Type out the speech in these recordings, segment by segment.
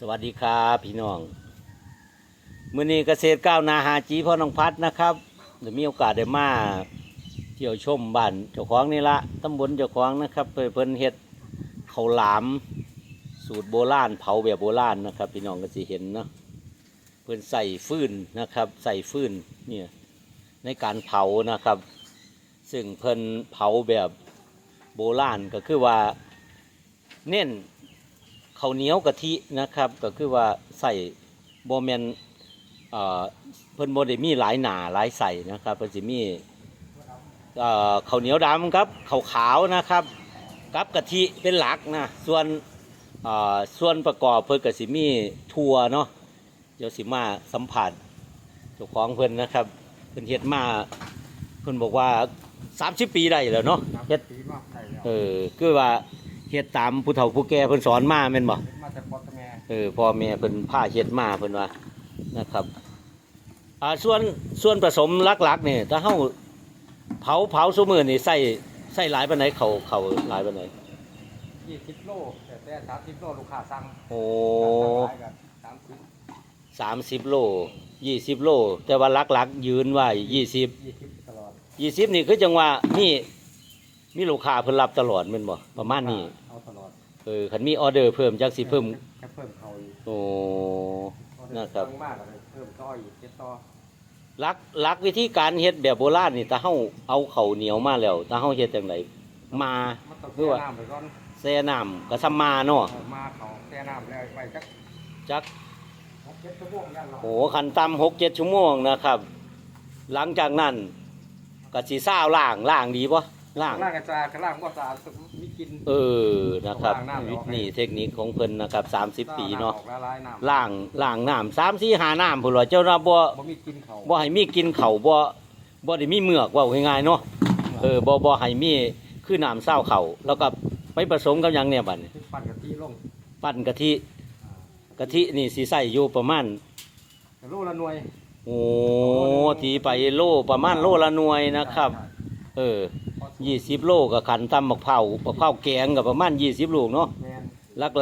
สวัสดีครับพี่น้องมื้อนี้เกษตรก้าวนาหาจีพ่อน้องพัดนะครับเดี๋ยวมีโอกาสได้มาเที่ยวชมบ้านเจ้าของนี่ละตำบลเจ้าของนะครับเพิ่นเพิ่นเฮ็ดข้าหลาม สูตรโบราณเผาแบบโบราณนะครับ พี่น้องก็สิเห็นเนาะเพิ่นใส่ฟืนนะครับใส่ฟืนเนี่ยในการเผานะครับ ซึ่งเพิ่นเผาแบบโบราณก็คือว่าเน้น ข้าวเหนียวกะทินะครับ ก็คือว่าใส่โบแมนเอ่อเพิ่นโบได้มีหลายหนาหลายใส่นะครับเพิ่นสิมีเอ่อข้าวเหนียวดำครับข้าวขาวนะครับกับกะทิเป็นหลักนะส่วนเอ่อส่วนประกอบเพิ่นก็สิมีถั่วเนาะเดี๋ยวสิมาสัมผัสเจ้าของเพิ่นนะครับเพิ่นเฮ็ดมาเพิ่นบอกว่า 30 ปีได้แล้วเนาะเฮ็ดปีมากได้แล้วเออคือว่า เฮ็ดตามผู้เฒ่าผู้แก่เพิ่นสอนมาแม่นบ่มาแต่พอตแม่เออพ่อแม่เพิ่นพาเฮ็ดมาเพิ่นว่านะครับอ่าส่วนส่วนผสมหลักๆนี่ถ้าเฮาเผาเผาซุมื้อนี่ใส่ใส่หลายปานไหนเขาเขาหลายปานไหนยี่สิบโลแต่แต่สามสิบโลลูกค้าสั่งโอ้ขายกันสามสิบ30โล20โล แต่ว่าหลักๆยืนไว้20ยี่สิบตลอด20นี่คือจังว่ามีมีลูกค้าเพิ่นรับตลอดแม่นบ่ประมาณนี้ เอาตลอดเออคันมีออเดอร์เพิ่มจักสิเพิ่มแค่เพิ่มเขาอีกโอ้นะครับเพิ่มมากเลยเพิ่มต่ออีกเจ็ดต่อลักลักวิธีการเฮ็ดแบบโบราณนี่ถ้าเฮาเอาข้าวเหนียวมาแล้วถ้าเฮาเฮ็ดจังไดมา มันต้องคือแช่ว่า น้ำไปก่อนแช่น้ำก็ซ้ำมาเนาะเอามาเขาแช่น้ำแล้วไปจักจัก หกเจ็ดชั่วโมงย่างเราโหคันต่ำ6 7ชั่วโมงนะครับ หลังจากนั้นก็สิซ่าวล้างล้างดีบ่ล้างล่างกระจายกระล่างก็สะอาด มีกลินเออนะครับล้างน้ำออกให้นี่เทคนิคของเพิ่นนะครับ 30 ปีเนาะออกละลายน้ำล้างล้างน้ำ3 4 5น้ำพุ่นว่าเจ้านะบ่บ่มีกลินเขาบ่ให้มีกินข้าวบ่บ่ได้มีเมือกเว่าง่ายๆเนาะเออบ่บ่ให้มีคือน้ำเศร้าเขาแล้วก็ไปผสมกับหยังเนี่ยบัดนี้ปั่นกะทิลงปั้นกะทิกะทินี่สิใส่อยู่ประมาณโลละหน่วยโอ้ตีไปโลประมาณโลละหน่วยนะครับ เออ 20โลก็ขันตำมะพร้าวมะพร้าวแกงก็ประมาณ20ลูกเนาะแมน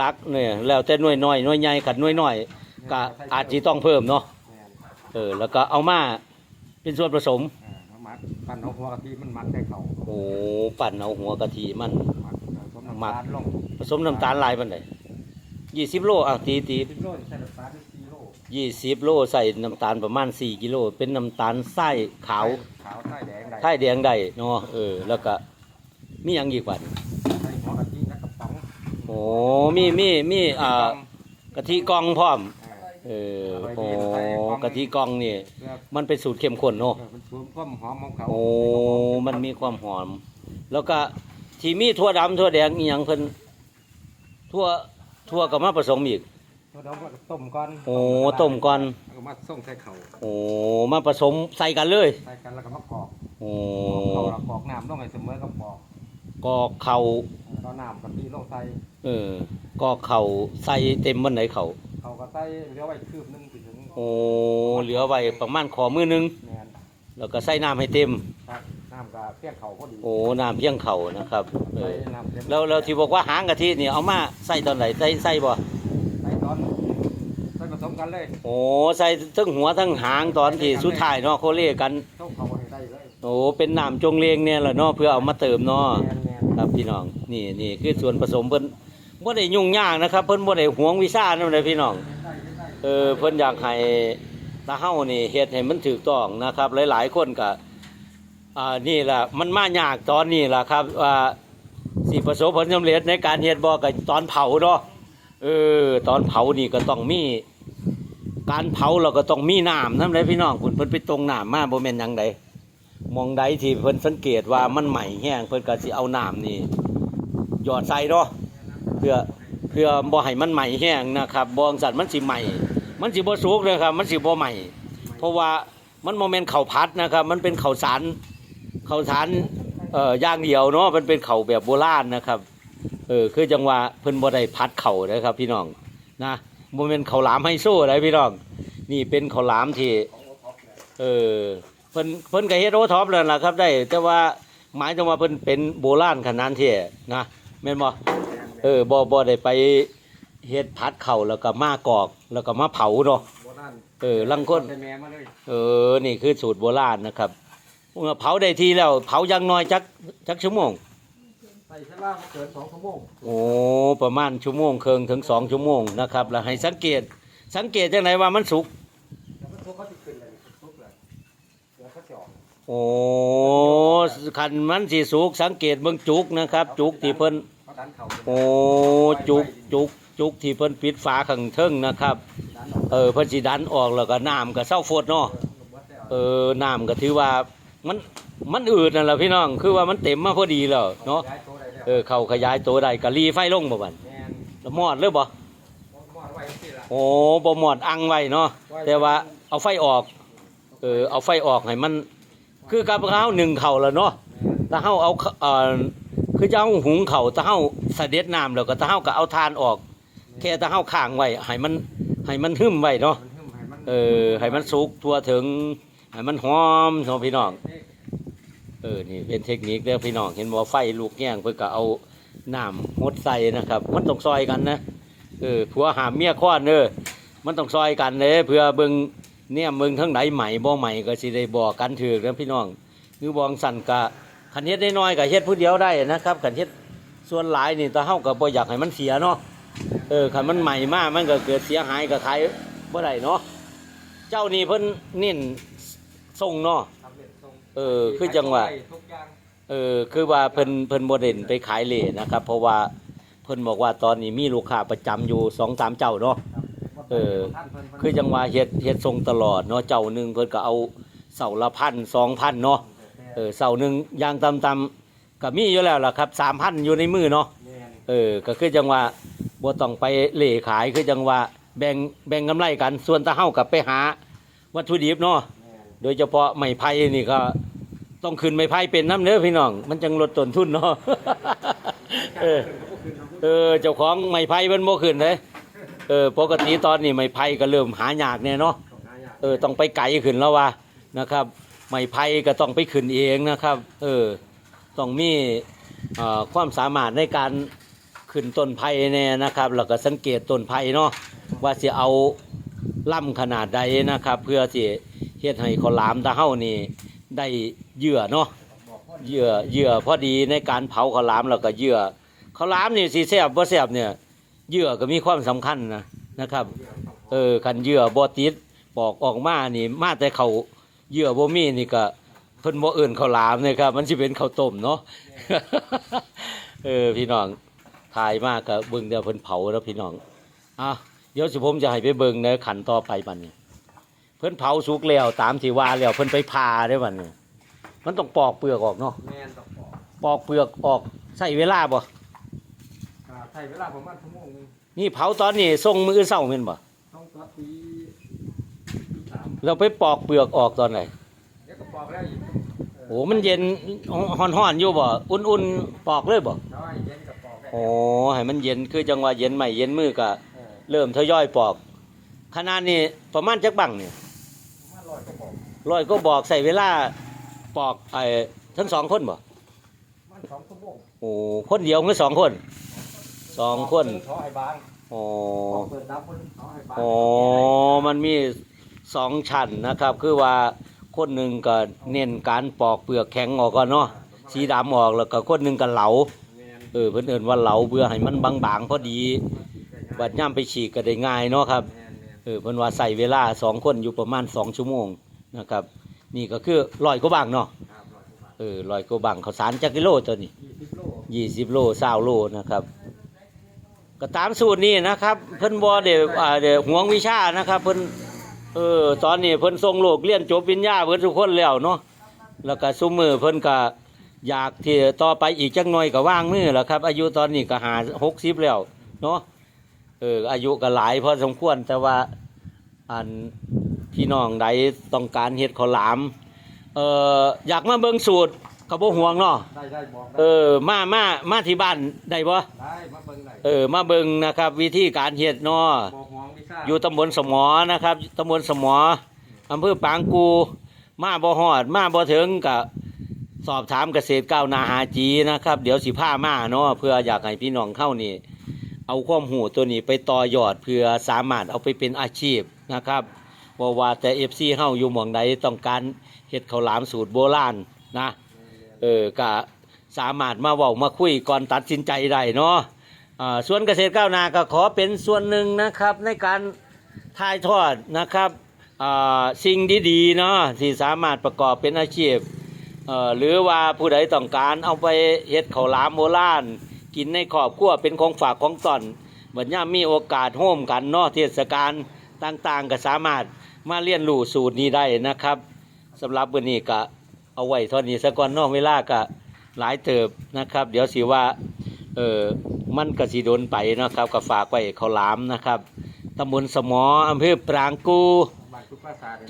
ลักๆเนี่ยแล้วแต่หน่วยน้อยหน่วยใหญ่ขันหน่วยน้อยก็อาจสิต้องเพิ่มเนาะแมนเออแล้วก็เอามาเป็นส่วนผสมอ่าเอามัดปั่นเอาหัวกะทิมันมัดได้เขาโอ้ปั่นเอาหัวกะทิมัน มัดผสมน้ำมัด ตาลลงผสมน้ำตาลหลายปานใด20โลอะตีตีสิบโลใส่น้ำตาลสี่โลยี่สิบโลใส่น้ำตาลประมาณสี่กิโลเป็นน้ำตาลไส้ขาวขาวใต้แดง ได้ไส้แดงได้เนาะเออ แล้วก็มีอย่างอีกว่าใส่หัวกะทิและกระป๋องโอ้มีมีมีอ่ากะทิกล่องพร้อม อ่าเออโอ้กะทิกล่องนี่ เพื่อมันเป็นสูตรเข้มข้นเนาะ เพื่อมันสูมความหอมของเขาโอ้ มันมีความหอม แล้วก็ที่มีทั่วดำทั่วแดงอีหยังเพิ่นทั่วทั่วก็มาผสมอีก ตัวเราก็ต้มก่อนโอ้ต้มก่อน แล้วก็มาส่งใส่เขาโอ้ มาผสมใส่กันเลย ใส่กันแล้วก็มากรอก โอ้เขาเรากรอกน้ำต้องให้เสมอกับกรอกกอกเข่าเราน้ำกะทิลงใส่เออ ก็เข่าใส่เต็มวันไหนเข่าเขาก็ใส่เหลือไว้คืบหนึงถึงโอ้เหลือไว้ประมาณขอมือหนึง แมนแล้วก็ใส่น้ำให้เต็ม ครับน้ำกับเพี้ยงเขาพอดีโอ้น้ำเพียงเข่านะครับ เอใส่อ น้ำเต็มแล้วแล้วที่บอกว่าหางกะทินี่เอามาใส่ตอนไหนใส่ใส่บ่ใส่ตอนใส่ผสมกันเลยโอ้ใส่ทั้งหัวทั้งหางตอนที่สุดท้ายเนาะโคเล่กันเข้าเขาให้ได้เลย โอ้เป็นน้ำจงเลงเนี่ยแหละเนาะเพื่อเอามาเติมเนาะแมนแมนครับพี่น้องนี่นี่คือส่วนผสมเพิ่นบ่ได้ยุ่งยากนะครับ เพิ่นบ่ได้หวงวิซ่านำเลยพี่น้องได้ได้เออเพิ่นอยากให้ตาเฮานี่เฮ็ดให้มันถูกต้องนะครับ หลายๆคนก็อ่านี่ล่ะมันมายากตอนนี้ล่ะครับว่าสิประสบผลสำเร็จในการเฮ็ดบ่ก็ตอนเผาเนาะเออตอนเผานี่ก็ต้องมีการเผาเราก็ต้องมีน้ำนำเลยพี่น้องเพิ่นเพิ่นไปตรงน้ำมาบ่แม่นหยังใด มองใดที่เพิ่นสังเกตว่ามันใหม่แห้งเพิ่นก็สิเอาน้ำนี่หยอดใส่เนาะเพื่อเพื่อบ่ให้มันใหม่แห้งนะครับบ่จั่งซันมันสิใหม่ มันสิบ่สุกเลยครับ มันสิบ่ใหม่ เพราะว่ามันโมเมนต์ข้าวพัดนะครับ มันเป็นข้าวสารข้าวสารเอ่อย่างเดียวเนาะมันเป็นข้าวแบบโบราณนะครับเออคือจังว่าเพิ่นบ่ได้พัดข้าวนะครับ พี่น้องนะโมเมนต์ข้าวหลามไฮโซอะไรพี่น้องนี่เป็นข้าวหลามที่เออ เพิ่นเพิ่นก็เฮ็ดโอท็อปแล้วล่ะครับ ได้ แต่ว่าหมายถึงว่าเพิ่นเป็นโบราณขนาดที่นะแม่นบ่เออบ่บ่ได้ไปเฮ็ดผัดเข่าวแล้วก็มากอก แล้วก็มาเผาเนาะโบราณเออลังคนแต่แม่มาเลยเออนี่คือสูตรโบราณนะครับเมื่อเผาได้ทีแล้ว เผาอยังน้อยจักจักชั่วโมงใส่ชั้นล่างมาเกินสองชั่วโมงโอ้ประมาณชั่วโมงครึ่งถึงสองชั่วโมงนะครับแล้วให้สังเกตสังเกตจังไหนว่ามันสุก โอ้คันมันสีสุกสังเกตเบิ่งจุกนะครับ จุกที่เพิ่นโอ้จุกจุกจุกที่เพิ่นปิดฝาข้างเทิงนะครับ เออเพิ่นสิดันออกแล้วก็น้ำก็เศร้าฟดเนาะเออมันวัดได้เอาเออน้ำก็ถือว่ามันมันอืดนั่นแหละพี่น้อง คือว่ามันเต็มมาพอดีแล้วเนาะเออเขาขยายตัวได้ก็รีไฟลงบ่บันแล้วมอดเลยบ่มอดไว้ที่ละโอ้บ่หมอดอังไว้เนาะแต่ว่าเอาไฟออก เออเอาไฟออกให้มัน คือกับข้าหนึ่งเข่าแล้วเนาะแม่นถ้าเฮาเอาเอ่อคือจะเอาหุงเข่าวถ้าเฮาเสด็จน้ำแล้วก็ถ้าเฮาก็เอาทานออก แค่ถ้าเฮาข้างไว้ให้มันให้มันหึมไว้เนาะเออให้มันสุกทั่วถึงให้มันหอมเนาะพี่น้องเออนี่เป็นเทคนิคเด้อพี่น้องเห็นบ่ไฟลูกแง่งเพิ่นก็เอาน้ำหดใส่นะครับ มันต้องซอยกันนะเออผัวหามเมียค้อนเด้อมันต้องซอยกันเด้เพื่อเบิ่ง เนี่ยเบิ่งทั้งไหนใหม่บ่ใหม่ก็สิได้บอกกันถูกนะพี่น้องคือบองสั่นกะคันเฮ็ดได้น้อยก็เฮ็ดผู้เดียวได้นะครับคันเฮ็ดส่วนหลายนี่ถ้าเฮาก็บ่อยากให้มันเสียเนาะเออคันมันใหม่มากมันก็เกิดเสียหายก็ขายบ่ได้เนาะเจ้านี่เพิ่นเน้นส่งเนาะทำเร็จทรงเออคือจังหวะทุกอย่างเออคือว่าเพิ่นเพิ่นบ่เด่นไปขายเลนะครับ เพราะว่าเพิ่นบอกว่าตอนนี้มีลูกค้าประจำอยู่สองสามเจ้าเนาะครับ เออท่านเพิ่นเพิ่นคือจังว่าเฮ็ดเฮ็ดทรงตลอดเนาะเจ้าหนึงเพิ่นก็เอาเสาละพันสองพันเนาะเออเสาหนึงอย่างต่ำๆก็มีอยู่แล้วล่ะครับสามพันอยู่ในมือเนาะแม่นเออ ก็คือจังว่าบ่ต้องไปเหล่ขายคือจังว่าแบ่งแบ่งกำไรกันส่วนถ้าเฮากับไปหา วัตถุดิบเนาะแม่นโดยเฉพาะไม้ไผ่นี่ก็ต้องขึ้นไม้ไผ่เป็นน้ำเนื้อพี่น้อง มันจังลดต้นทุนเนาะเออเออเจ้าของไม้ไผ่มันบ่ขึ้นเลย เออปกติตอนนี้ไม้ไผ่ก็เริ่มหายากเนี่ยเนาะเออต้องไปไกลขึ้นแล้วว่านะครับ ไม้ไผ่ก็ต้องไปขึ้นเองนะครับ เออต้องมีเอ่อความสามารถในการขึ้นต้นไผ่เนี่ยนะครับแล้วก็สังเกตต้นไผ่เนาะว่าสิเอาล่ำขนาดใดนะครับ เพื่อสิเฮ็ดให้ข้าวหลามตาเฮานี่ได้เหยื่อเนาะเหยื่อเหยื่อพอดีในการเผาข้าวหลามแล้วก็เหยื่อข้าวหลามนี่สีแซ่บบ่แซ่บเนี่ย เหยื่อก็มีความสำคัญนะนะครับ เออคันเหยื่อบ่ติดปอกออกมานี่มาแต่เขาเหยื่อบ่มีนี่ก็เพิ่นบ่เอิ้นข้าวหลามนะครับ มันสิเป็นข้าวต้มเนาะเออพี่น้องถ่ายมากก็เบิ่งเดี๋ยวเพิ่นเผาแล้วพี่น้องอะเดี๋ยวสิผมจะให้ไปเบิ่งในขันต่อไปบัดนี้เพิ่นเผาสุกแล้วตามที่ว่าแล้วเพิ่นไปผ่าได้บัดนี้มันต้องปอกเปลือกออกเนาะแม่นต้องบอกปอกเปลือกออกใส่เวลาบ่อ่า ใช้เวลาประมาณชั่วโมงหนึงนี่เผาตอนนี้ส่งมือเศร้าแม่นบ่ต้องตัดปีปีสามเราไปปอกเปลือกออกตอนไหนเดี๋ยวก็ปอกแล้วอีกเโอ้มันเย็นฮ้อนๆอยู่บ่อุ่นๆปอกเลยบ่ใช่เย็นกับปอกได้โอ้ให้มันเย็นคือจังว่าเย็นใหม่เย็นมือก็เออเริ่มทยอยปอกขนาดนี้ประมาณจักบังนี่ประมาณร้อยก็ปอกร้อยก็บอกใส่เวลาปอกไอ้ทั้งสองคนบ่มันสองชั่วโมงโอ้คนเดียวหรือสองคน สองคนขอให้บางโอ้ปอกเปิดดับคนขอให้บางอ๋อมันมีสองชั้นนะครับ คือว่าคนหนึ่งก็เน้นการปอกเปลือกแข็งออกก่อนเนาะสีดำออกแล้วก็คนหนึ่งก็เหลาแม่นเออเพิ่นเอิ้นว่าเหลาเพื่อให้มันบางๆพอดีบัดย่ำไปฉีกก็ได้ง่ายเนาะครับแม่นแม่นเออเพิ่นว่าใส่เวลาสองคนอยู่ประมาณสองชั่วโมงนะครับ นี่ก็คือร้อยกว่าบางเนาะครับร้อยกว่าบาทเออร้อยกว่าบางข้าวสารจักกิโลตัวนี้ยี่สิบโลยี่สิบโลเศร้าโลนะครับ ก็ตามสูตรนี้นะครับ เพิ่นบ่เดี๋ยวอ่าเดี๋ยวห่วงวิชานะครับ เพิ่นเออตอนนี้เพิ่นส่งโลกเรียนจบปริญญาเพิ่นทุกคนแล้วเนาะแล้วก็ซุมือเพิ่นก็อยากที่ต่อไปอีกจักหน่อยก็ว่างมือแล้วครับ อายุตอนนี้ก็หาหกสิบแล้วเนาะเอออายุก็หลายพอสมควรแต่ว่าอันพี่น้องใดต้องการเฮ็ดข้าวหลามเอออยากมาเบิ่งสูตร ก็บ่ห่วงเนาะได้ได้บอกได้เออมามามาที่บ้านได้บ่ได้มาเบิ่งได้เออมาเบิ่งนะครับ วิธีการเฮ็ดเนาะบอกห่วงวิชาอยู่ตำบลสมอนะครับตำบลสมออำเภอปางกู มาบ่ฮอด มาบ่ถึงก็สอบถามเกษตรก้าวหนาหาจีนะครับ เดี๋ยวสิพามาเนาะเพื่ออยากให้พี่น้องเข้านี่ เอาความหูตัวนี้ไปต่อยอดเพื่อสามารถเอาไปเป็นอาชีพนะครับบ่ว่าแต่ FC เฮาอยู่หม่องใดต้องการเฮ็ดข้าวหลามสูตรโบราณนะเออก็สามารถมาเว้ามาคุยก่อนตัดสินใจได้เนาะอ่าส่วนเกษตรก้าวหน้าก็ขอเป็นส่วนหนึ่งนะครับในการถ่ายทอดนะครับอ่าสิ่งดีๆเนาะที่สามารถประกอบเป็นอาชีพเอ่อหรือว่าผู้ใดต้องการเอาไปเฮ็ดข้าวหลามโบราณกินในครอบครัวเป็นของฝากของตอนบัดยามมีโอกาสโฮมกันเนาะเทศกาลต่างๆ ก็สามารถมาเรียนรู้สูตรนี้ได้นะครับสำหรับวันนี้ก็ เอาไว้เท่านี้ซะก่อนนอกเวลาก็หลายเติบนะครับ เดี๋ยวสิว่าเออมันก็สิโดนไปนะครับก็ฝากไว้เขาหลามนะครับตำบลสมออำเภอปรางกู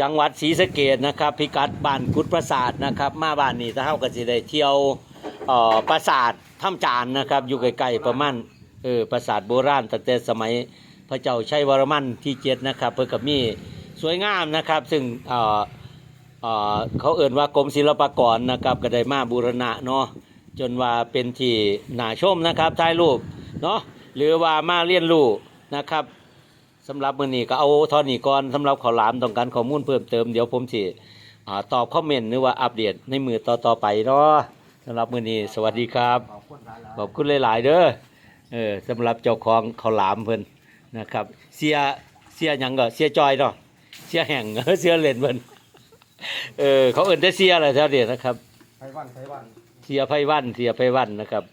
จังหวัดศรีสะเกดนะครับ พิกัดบ้านกุดประสาทนะครับ มาบ้านนี้ถ้าเฮาก็สิได้เที่ยวเอ่อปราสาทถ้ำจานนะครับ อยู่ใกล้ๆประมาณเออปราสาทโบราณตั้งแต่สมัยพระเจ้าชัยวรมันที่เจ็ดนะครับ เพิ่นก็มีสวยงามนะครับ ซึ่ง เขาเอ่นว่ากรมศิลปากรนะครับก็ได้มาบูรณะเนาะจนว่าเป็นที่น่าชมนะครับถ่ายรูปเนาะหรือว่ามาเรียนรู้นะครับสำหรับมื้อนี้ก็เอาท่านี้ก่อนสำหรับข้าวหลามต้องการข้อมูลเพิ่มเติมเดี๋ยวผมสิอ่ตอบคอมเมนต์หรือว่าอัปเดตในมือต่อๆไปเนาะสำหรับมื้อนี้สวัสดีครับขอบคุณหลายๆขอบคุณหลาย ๆ เด้อเออสำหรับเจ้าของข้าวหลามเพิ่นนะครับ เสียเสียหยังก็เสียจอยเนาะเสียแห่งเสียเล่นเพิ่น เออเขาเอิ้นแต่เสียอะไรแถวนี้นะครับไทวันไทวัน เสียไพวันเสียไพวันนะครับ